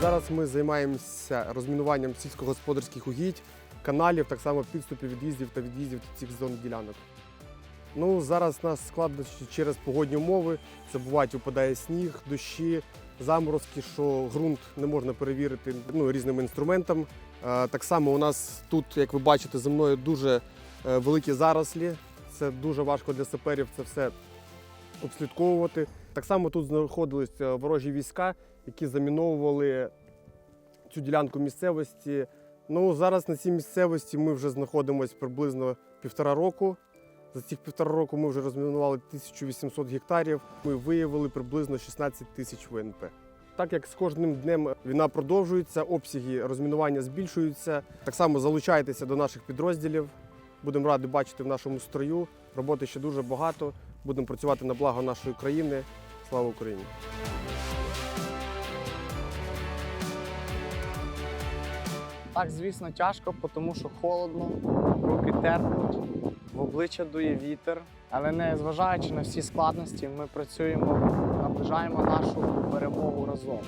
Зараз ми займаємося розмінуванням сільськогосподарських угідь, каналів, так само підступів від'їздів та від'їздів цих зон ділянок. Ну, зараз нас складнощі через погодні умови. Це бувають випадає сніг, дощі, заморозки, що ґрунт не можна перевірити ну, різними інструментами. Е, Так само у нас тут, як ви бачите, за мною дуже е, великі зарослі. Це дуже важко для саперів це все обслідковувати. Так само тут знаходилися ворожі війська, які заміновували цю ділянку місцевості. Ну, зараз на цій місцевості ми вже знаходимося приблизно півтора року. За цих півтора року ми вже розмінували 1800 гектарів. Ми виявили приблизно 16 тисяч ВНП. Так як з кожним днем війна продовжується, обсяги розмінування збільшуються. Так само залучайтеся до наших підрозділів. Будемо раді бачити в нашому строю. Роботи ще дуже багато. Будемо працювати на благо нашої країни. Слава Україні! Так, звісно, тяжко, тому що холодно, руки терпнуть, в обличчя дує вітер. Але не зважаючи на всі складності, ми працюємо, наближаємо нашу перемогу разом.